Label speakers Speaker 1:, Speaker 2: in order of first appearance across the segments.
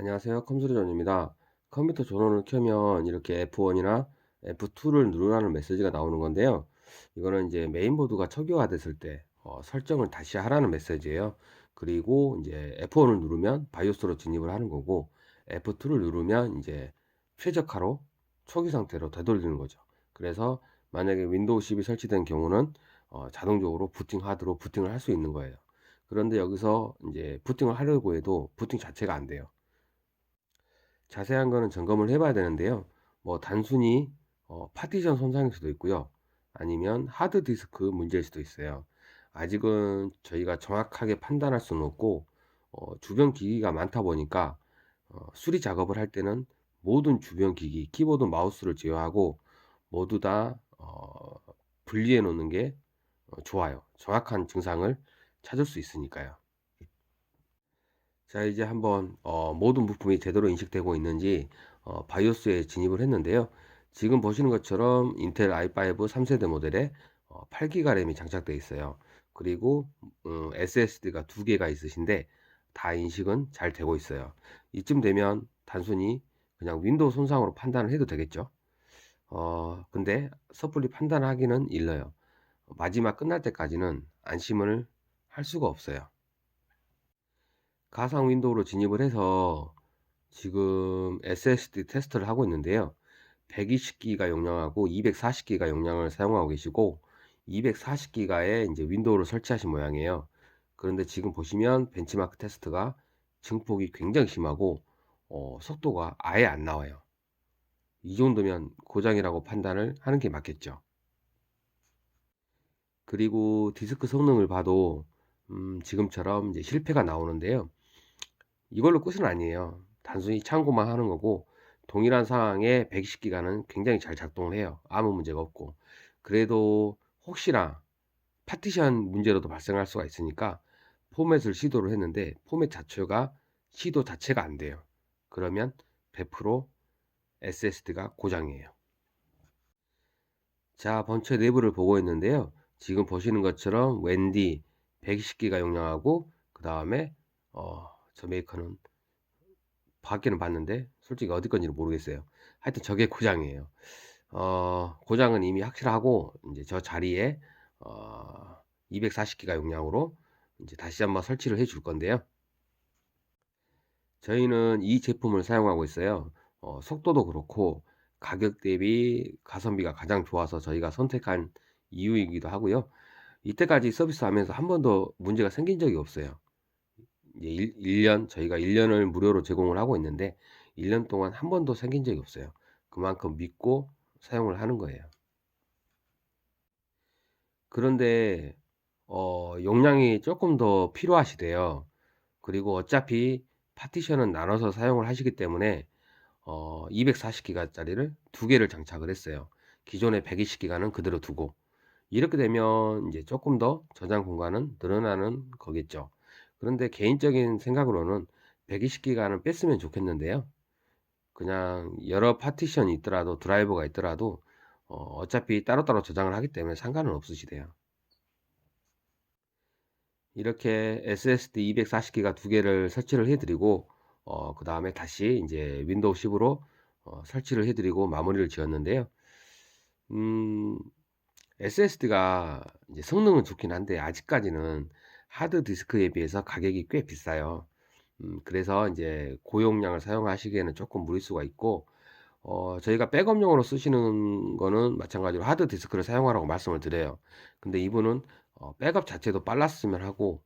Speaker 1: 안녕하세요. 컴퓨터존입니다. 컴퓨터 전원을 켜면 이렇게 F1이나 F2를 누르라는 메시지가 나오는 건데요. 이거는 이제 메인보드가 초기화 됐을 때 어, 설정을 다시 하라는 메시지예요. 그리고 이제 F1을 누르면 바이오스로 진입을 하는 거고 F2를 누르면 이제 최적화로 초기 상태로 되돌리는 거죠. 그래서 만약에 윈도우 10이 설치된 경우는 어, 자동적으로 부팅 하드로 부팅을 할 수 있는 거예요. 그런데 여기서 이제 부팅을 하려고 해도 부팅 자체가 안 돼요. 자세한 거는 점검을 해 봐야 되는데요. 뭐 단순히 어 파티션 손상일 수도 있고요. 아니면 하드 디스크 문제일 수도 있어요. 아직은 저희가 정확하게 판단할 수는 없고 어 주변 기기가 많다 보니까 어 수리 작업을 할 때는 모든 주변 기기, 키보드, 마우스를 제어하고 모두 다 어 분리해 놓는 게어 좋아요. 정확한 증상을 찾을 수 있으니까요. 자 이제 한번 어 모든 부품이 제대로 인식되고 있는지 어 바이오스에 진입을 했는데요. 지금 보시는 것처럼 인텔 i5 3세대 모델에 어 8기가 램이 장착되어 있어요. 그리고 음 SSD가 2 개가 있으신데 다 인식은 잘 되고 있어요. 이쯤 되면 단순히 그냥 윈도우 손상으로 판단을 해도 되겠죠. 어 근데 섣불리 판단하기는 일러요. 마지막 끝날 때까지는 안심을 할 수가 없어요. 가상 윈도우로 진입을 해서 지금 SSD 테스트를 하고 있는데요. 120기가 용량하고 240기가 용량을 사용하고 계시고 240기가에 이제 윈도우를 설치하신 모양이에요. 그런데 지금 보시면 벤치마크 테스트가 증폭이 굉장히 심하고 어, 속도가 아예 안 나와요. 이 정도면 고장이라고 판단을 하는 게 맞겠죠. 그리고 디스크 성능을 봐도 음, 지금처럼 이제 실패가 나오는데요. 이걸로 끝은 아니에요. 단순히 참고만 하는 거고 동일한 상황에 120기가는 굉장히 잘 작동을 해요. 아무 문제가 없고. 그래도 혹시나 파티션 문제로도 발생할 수가 있으니까 포맷을 시도를 했는데 포맷 자체가 시도 자체가 안 돼요. 그러면 100% SSD가 고장이에요. 자, 본체 내부를 보고 있는데요. 지금 보시는 것처럼 웬디 120기가 용량하고 그 다음에 어, 저 메이커는 밖에는 봤는데 솔직히 어디 건지는 모르겠어요. 하여튼 저게 고장이에요. 어, 고장은 이미 확실하고 이제 저 자리에 어, 240기가 용량으로 이제 다시 한번 설치를 해 줄 건데요. 저희는 이 제품을 사용하고 있어요. 어, 속도도 그렇고 가격 대비 가성비가 가장 좋아서 저희가 선택한 이유이기도 하고요. 이때까지 서비스하면서 한 번도 문제가 생긴 적이 없어요. 이제 1, 1년 저희가 1년을 무료로 제공을 하고 있는데 1년 동안 한 번도 생긴 적이 없어요. 그만큼 믿고 사용을 하는 거예요. 그런데 어, 용량이 조금 더 필요하시대요. 그리고 어차피 파티션은 나눠서 사용을 하시기 때문에 어, 240기가짜리를 두 개를 장착을 했어요. 기존의 120기가는 그대로 두고 이렇게 되면 이제 조금 더 저장 공간은 늘어나는 거겠죠. 그런데 개인적인 생각으로는 120기가는 뺐으면 좋겠는데요. 그냥 여러 파티션이 있더라도 드라이버가 있더라도 어, 어차피 따로따로 저장을 하기 때문에 상관은 없으시대요. 이렇게 SSD 240기가 두 개를 설치를 해드리고 어, 그 다음에 다시 이제 윈도우 10으로 어, 설치를 해드리고 마무리를 지었는데요. 음, SSD가 이제 성능은 좋긴 한데 아직까지는 하드 디스크에 비해서 가격이 꽤 비싸요. 음, 그래서 이제 고용량을 사용하시기에는 조금 무리수가 있고 어, 저희가 백업용으로 쓰시는 거는 마찬가지로 하드 디스크를 사용하라고 말씀을 드려요. 근데 이분은 어, 백업 자체도 빨랐으면 하고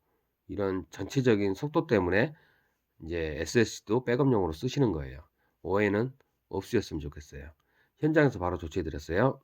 Speaker 1: 이런 전체적인 속도 때문에 이제 SSD도 백업용으로 쓰시는 거예요. 오해는 없으셨으면 좋겠어요. 현장에서 바로 조치해 드렸어요.